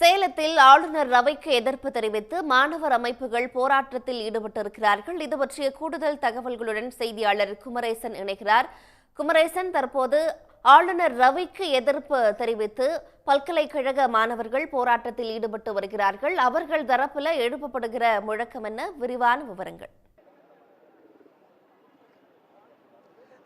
சேலத்தில் ஆளுநர் ரவைக்கு எதிர்ப்பு தெரிவித்து மாணவர் அமைப்புகள் போராட்டத்தில் ஈடுபட்டிருக்கிறார்கள். இது பற்றிய கூடுதல் தகவல்களுடன் செய்தியாளர் குமரேசன் இணைகிறார். குமரேசன் தற்போது ஆளுநர் ரவிக்கு எதிர்ப்பு தெரிவித்து பல்கலைக்கழக மாணவர்கள் போராட்டத்தில் ஈடுபட்டு வருகிறார்கள். அவர்கள் தரப்பில் எழுப்பப்படுகிற முழக்கம் என்ன? விரிவான விவரங்கள்.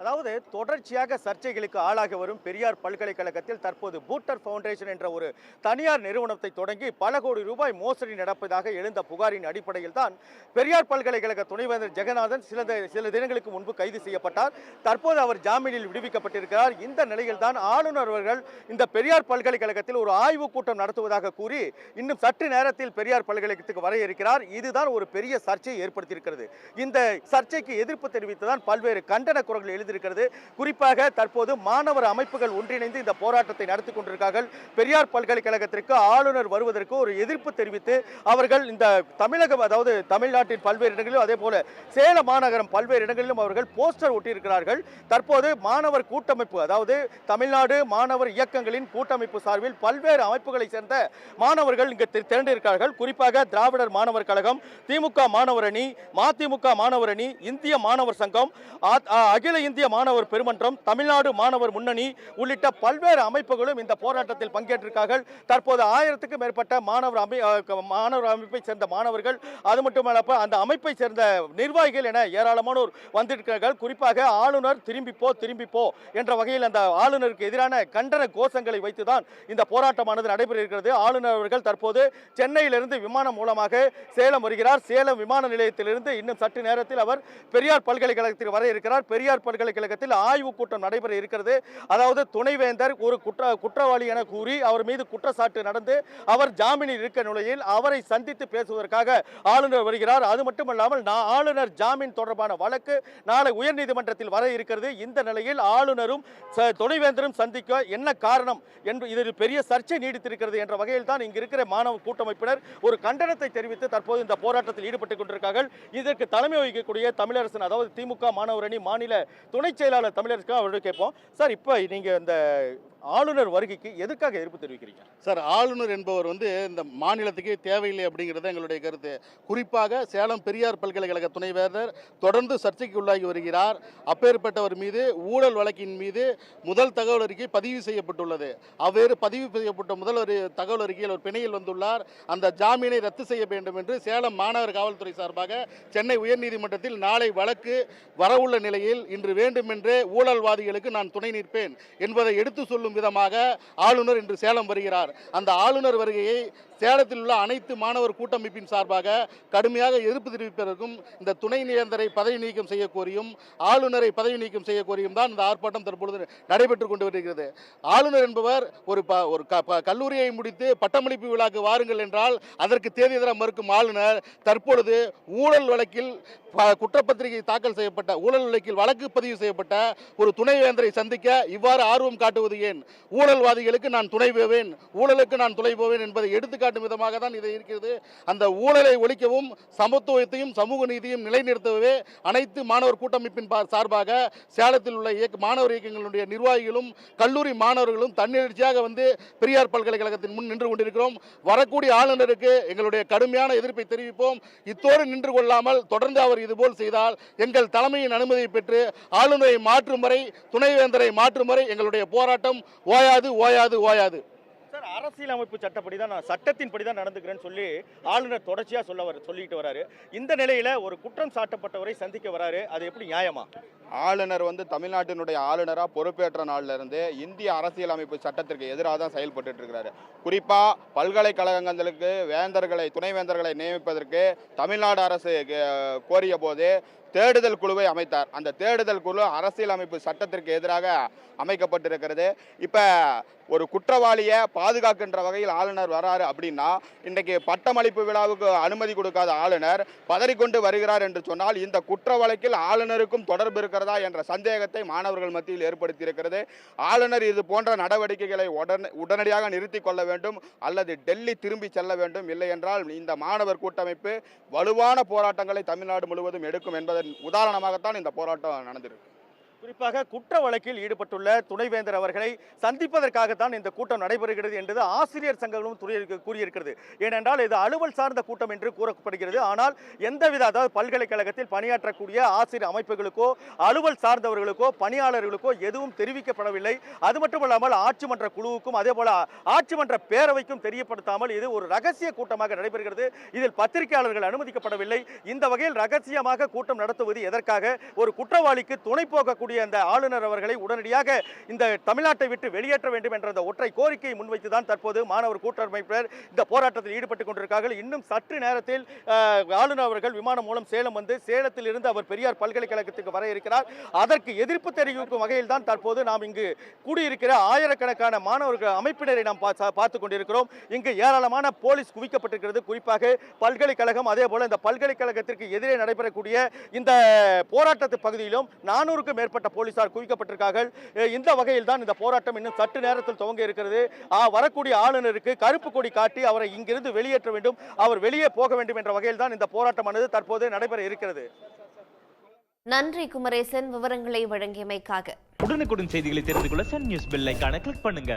அதாவது தொடர்ச்சியாக சர்ச்சைகளுக்கு ஆளாக வரும் பெரியார் பல்கலைக்கழகத்தில் தற்போது பூட்டர் ஃபவுண்டேஷன் என்ற ஒரு தனியார் நிறுவனத்தை தொடங்கி பல கோடி ரூபாய் மோசடி நடப்பதாக எழுந்த புகாரின் அடிப்படையில் தான் பெரியார் பல்கலைக்கழக துணைவேந்தர் ஜெகநாதன் சில சில தினங்களுக்கு முன்பு கைது செய்யப்பட்டார். தற்போது அவர் ஜாமீனில் விடுவிக்கப்பட்டிருக்கிறார். இந்த நிலையில் தான் ஆளுநர் அவர்கள் இந்த பெரியார் பல்கலைக்கழகத்தில் ஒரு ஆய்வு கூட்டம் நடத்துவதாக கூறி இன்னும் சற்று நேரத்தில் பெரியார் பல்கலைக்கழகத்துக்கு வர இருக்கிறார் இதுதான் ஒரு பெரிய சர்ச்சையை ஏற்படுத்தியிருக்கிறது. இந்த சர்ச்சைக்கு எதிர்ப்பு தெரிவித்துதான் பல்வேறு கண்டன குரல்கள் எழுதியிருக்கிறது குறிப்பாக தற்போது மாணவர் அமைப்புகள் ஒன்றிணைந்து இந்த போராட்டத்தை நடத்தி கொண்டிருக்கார்கள். பெரியார் பல்கலைக்கழகத்திற்கு ஆளுநர் வருவதற்கு ஒரு எதிர்ப்பு தெரிவித்து அவர்கள் இந்த தமிழகம் அதாவது தமிழ்நாட்டின் பல்வேறு இடங்களிலும் அதே போல சேலம் மாநகரம் பல்வேறு இடங்களிலும் அவர்கள் போஸ்டர் ஒட்டியிருக்கிறார்கள். தற்போது மாணவர் கூட்டமைப்பு அதாவது தமிழ்நாடு மாணவர் இயக்கங்களின் கூட்டமைப்பு சார்பில் பல்வேறு அமைப்புகளை சேர்ந்த மாணவர்கள் இங்கு திரண்டிருக்கிறார்கள். குறிப்பாக திராவிடர் மாணவர் கழகம் திமுக மாணவர் அணி மதிமுக மாணவர் அணி இந்திய மாணவர் சங்கம் அகில இந்திய மத்திய மாணவர் பெருமன்றம் தமிழ்நாடு மாணவர் முன்னணி உள்ளிட்ட பல்வேறு அமைப்புகளும் இந்த போராட்டத்தில் பங்கேற்றிருக்கார்கள். தற்போது ஆயிரத்துக்கும் மேற்பட்ட மாணவர் அமை மாணவர் அமைப்பை சேர்ந்த மாணவர்கள் அது மட்டுமல்லாம அந்த அமைப்பை சேர்ந்த நிர்வாகிகள் என ஏராளமானோர் வந்திருக்கிறார்கள். குறிப்பாக ஆளுநர் திரும்பி போ திரும்பி போ என்ற வகையில் அந்த ஆளுநருக்கு எதிரான கண்டன கோஷங்களை வைத்துதான் இந்த போராட்டமானது நடைபெற இருக்கிறது ஆளுநர் அவர்கள் தற்போது சென்னையிலிருந்து விமானம் மூலமாக சேலம் வருகிறார். சேலம் விமான நிலையத்திலிருந்து இன்னும் சற்று நேரத்தில் அவர் பெரியார் பல்கலைக்கழகத்தில் வர இருக்கிறார். பெரியார் பல்கலை பல்கலைக்கழகத்தில் ஆய்வுக் கூட்டம் நடைபெற இருக்கிறது. அதாவது துணைவேந்தர் ஒரு குற்ற குற்றவாளி என கூறி அவர் மீது குற்றச்சாட்டு நடந்து அவர் ஜாமீனில் இருக்க நிலையில் அவரை சந்தித்து பேசுவதற்காக ஆளுநர் வருகிறார். அது மட்டுமல்லாமல் ஆளுநர் ஜாமீன் தொடர்பான வழக்கு நாளை உயர்நீதிமன்றத்தில் வர இருக்கிறது. இந்த நிலையில் ஆளுநரும் துணைவேந்தரும் சந்திக்க என்ன காரணம் என்று இதில் பெரிய சர்ச்சை நீடித்திருக்கிறது என்ற வகையில் தான் இங்கு இருக்கிற மாணவ கூட்டமைப்பினர் ஒரு கண்டனத்தை தெரிவித்து தற்போது இந்த போராட்டத்தில் ஈடுபட்டுக் கொண்டிருக்கிறார்கள் இதற்கு தலைமை வகிக்கக்கூடிய தமிழரசன் அதாவது திமுக மாணவர் அணி மாநில துணை செயலாளர் தமிழரசன் அவர்கிட்ட கேட்போம். சார் இப்போ நீங்க இந்த ஆளுநர் வருகைக்கு எதுக்காக எதிர்ப்பு தெரிவிக்கிறீங்க? சார் ஆளுநர் என்பவர் வந்து இந்த மாநிலத்துக்கு தேவையில்லை அப்படிங்கிறது எங்களுடைய கருத்து. குறிப்பாக சேலம் பெரியார் பல்கலைக்கழக துணைவேந்தர் தொடர்ந்து சர்ச்சைக்கு உள்ளாகி வருகிறார். அப்பேற்பட்டவர் மீது ஊழல் வழக்கின் மீது முதல் தகவல் அறிக்கை பதிவு செய்யப்பட்டுள்ளது. அவ்வேறு பதிவு செய்யப்பட்ட முதல் ஒரு தகவல் அறிக்கையில் ஒரு பிணையில் வந்துள்ளார். அந்த ஜாமீனை ரத்து செய்ய வேண்டும் என்று சேலம் மாநகர காவல்துறை சார்பாக சென்னை உயர்நீதிமன்றத்தில் நாளை வழக்கு வரவுள்ள நிலையில் இன்று வேண்டுமென்றே ஊழல்வாதிகளுக்கு நான் துணை நிற்பேன் என்பதை எடுத்து சொல்லும் விதமாக ஆளுநர் இன்று சேலம் வருகிறார். அந்த ஆளுநர் வருகையை சேலத்தில் உள்ள அனைத்து மாணவர் கூட்டமைப்பின் சார்பாக கடுமையாக எதிர்ப்பு தெரிவிப்பதற்கும் இந்த துணை நிரந்தரை பதவி நீக்கம் செய்ய கோரியும் ஆளுநரை பதவி நீக்கம் செய்ய கோரியும் தான் இந்த ஆர்ப்பாட்டம் தற்பொழுது நடைபெற்றுக் கொண்டு வருகிறது. ஆளுநர் என்பவர் ஒரு ப ஒரு க- ப- கல்லூரியை முடித்து பட்டமளிப்பு விழாக்கு வாருங்கள் என்றால் அதற்கு தேதி தர மறுக்கும் ஆளுநர் தற்பொழுது ஊழல் வழக்கில் குற்றப்பத்திரிகை தாக்கல் செய்யப்பட்ட ஊழல் வழக்கில் வழக்கு பதிவு செய்யப்பட்ட ஒரு துணைவேந்தரை சந்திக்க இவ்வாறு ஆர்வம் காட்டுவது ஏன்? ஊழல்வாதிகளுக்கு நான் துணை போவேன். ஊழலுக்கு நான் துணை போவேன் என்பதை எடுத்துக்காட்டும் விதமாக தான் இது இருக்கிறது. அந்த ஊழலை ஒழிக்கவும் சமத்துவத்தையும் சமூக நீதியும் நிலைநிறுத்தவே அனைத்து மாணவர் கூட்டமைப்பின் பா- சார்பாக சேலத்தில் உள்ள இயக்க மாணவர் இயக்கங்களுடைய நிர்வாகிகளும் கல்லூரி மாணவர்களும் தன்னெழுச்சியாக வந்து பெரியார் பல்கலைக்கழகத்தின் முன் நின்று கொண்டிருக்கிறோம். வரக்கூடிய ஆளுநருக்கு எங்களுடைய கடுமையான எதிர்ப்பை தெரிவிப்போம். இத்தோடு நின்று கொள்ளாமல் தொடர்ந்து அவர் இதுபோல் செய்தால் எங்கள் தலைமையின் அனுமதியை பெற்று ஆளுநரை மாற்றும் வரை துணைவேந்தரை மாற்றும் வரை எங்களுடைய போராட்டம் ஓயாது ஓயாது ஓயாது. சார் அரசியலமைப்பு சட்டப்படி தான் நான் சட்டத்தின்படி தான் நடந்துக்கிறேன்னு சொல்லி ஆளுநர் தொடர்ச்சியாக சொல்ல வர சொல்லிட்டு வராரு. இந்த நிலையில் ஒரு குற்றம் சாட்டப்பட்டவரை சந்திக்க வராரு அது எப்படி நியாயமா? ஆளுநர் வந்து தமிழ்நாட்டினுடைய ஆளுநராக பொறுப்பேற்ற நாளிலிருந்து இந்திய அரசியலமைப்பு சட்டத்திற்கு எதிராக தான் செயல்பட்டு இருக்கிறாரு. குறிப்பாக பல்கலைக்கழகங்களுக்கு வேந்தர்களை துணைவேந்தர்களை நியமிப்பதற்கு தமிழ்நாடு அரசு கோரிய போது தேடுதல் குழுவை அமைத்தார். அந்த தேடுதல் குழு அரசியலமைப்பு சட்டத்திற்கு எதிராக அமைக்கப்பட்டிருக்கிறது. இப்போ ஒரு குற்றவாளியை பாதுகாக்கின்ற வகையில் ஆளுநர் வராரு அப்படின்னா இன்றைக்கு பட்டமளிப்பு விழாவுக்கு அனுமதி கொடுக்காத ஆளுநர் பதறிக்கொண்டு வருகிறார் என்று சொன்னால் இந்த குற்ற வழக்கில் ஆளுநருக்கும் தொடர்பு இருக்கிறதா என்ற சந்தேகத்தை மாணவர்கள் மத்தியில் ஏற்படுத்தியிருக்கிறது. ஆளுநர் இது போன்ற நடவடிக்கைகளை உடனே உடனடியாக நிறுத்தி கொள்ள வேண்டும். அல்லது டெல்லி திரும்பி செல்ல வேண்டும். இல்லை என்றால் இந்த மாணவர் கூட்டமைப்பு வலுவான போராட்டங்களை தமிழ்நாடு முழுவதும் எடுக்கும் உதாரணமாகத்தான் இந்த போராட்டம் நடந்திருக்கு. குறிப்பாக குற்ற வழக்கில் ஈடுபட்டுள்ள துணைவேந்தர் அவர்களை சந்திப்பதற்காகத்தான் இந்த கூட்டம் நடைபெறுகிறது என்பது ஆசிரியர் சங்கங்களும் கூறியிருக்கிறது. ஏனென்றால் இது அலுவல் சார்ந்த கூட்டம் என்று கூறப்படுகிறது. ஆனால் எந்தவித அதாவது பல்கலைக்கழகத்தில் பணியாற்றக்கூடிய ஆசிரியர் அமைப்புகளுக்கோ அலுவல் சார்ந்தவர்களுக்கோ பணியாளர்களுக்கோ எதுவும் தெரிவிக்கப்படவில்லை. அது மட்டுமல்லாமல் ஆட்சி மன்ற குழுவுக்கும் அதே போல ஆட்சி மன்ற பேரவைக்கும் தெரியப்படுத்தாமல் இது ஒரு ரகசிய கூட்டமாக நடைபெறுகிறது. இதில் பத்திரிகையாளர்கள் அனுமதிக்கப்படவில்லை. இந்த வகையில் ரகசியமாக கூட்டம் நடத்துவது எதற்காக? ஒரு குற்றவாளிக்கு துணை போகக்கூடிய அந்த ஆளுநர் அவர்களை உடனடியாக இந்த தமிழ்நாட்டை விட்டு வெளியேற்ற வேண்டும் என்ற அந்த ஒற்றை கோரிக்கையை முன்வைத்து தான் தற்போது மாணவர் கூட்டமைப்பினர் இந்த போராட்டத்தில் ஈடுபட்டுக் கொண்டிருக்கிறார்கள் இன்னும் சற்று நேரத்தில் ஆளுநர் அவர்கள் விமானம் மூலம் சேலம் வந்து சேலத்தில் இருந்து அவர் பெரியார் பல்கலைக்கழகத்துக்கு வர இருக்கிறார். அதற்கு எதிர்ப்பு தெரிவிக்கும் வகையில் தான் தற்போது நாம் இங்கு கூடியிருக்கிற ஆயிரக்கணக்கான மாணவர்கள் அமைப்பினரை நாம் பா- பார்த்துக் கொண்டிருக்கிறோம். இங்கு ஏராளமான போலீஸ் குவிக்கப்பட்டிருக்கிறது. குறிப்பாக பல்கலைக்கழகம் அதே போல இந்த பல்கலைக்கழகத்திற்கு எதிரே நடைபெறக்கூடிய இந்த போராட்டத்து பகுதியிலும் நானூறுக்கும் மேற்பட்ட போலீசார் குவிக்கப்பட்டிருக்கார்கள். இந்த வகையில் தான் இந்த போராட்டம் இன்னும் சற்று நேரத்தில் துவங்க இருக்கிறது. வரக்கூடிய ஆளுநருக்கு கருப்பு கொடி காட்டி அவரை இங்கிருந்து வெளியேற்ற வேண்டும். அவர் வெளியே போக வேண்டும் என்ற வகையில் தான் இந்த போராட்டமானது தற்போது நடைபெற இருக்கிறது. நன்றி குமரேசன் விவரங்களை வழங்கியமைக்காக. உடனுக்குடன் செய்திகளை தெரிந்து கொள்ள சன் நியூஸ் பெல் ஐகானை கிளிக் பண்ணுங்க.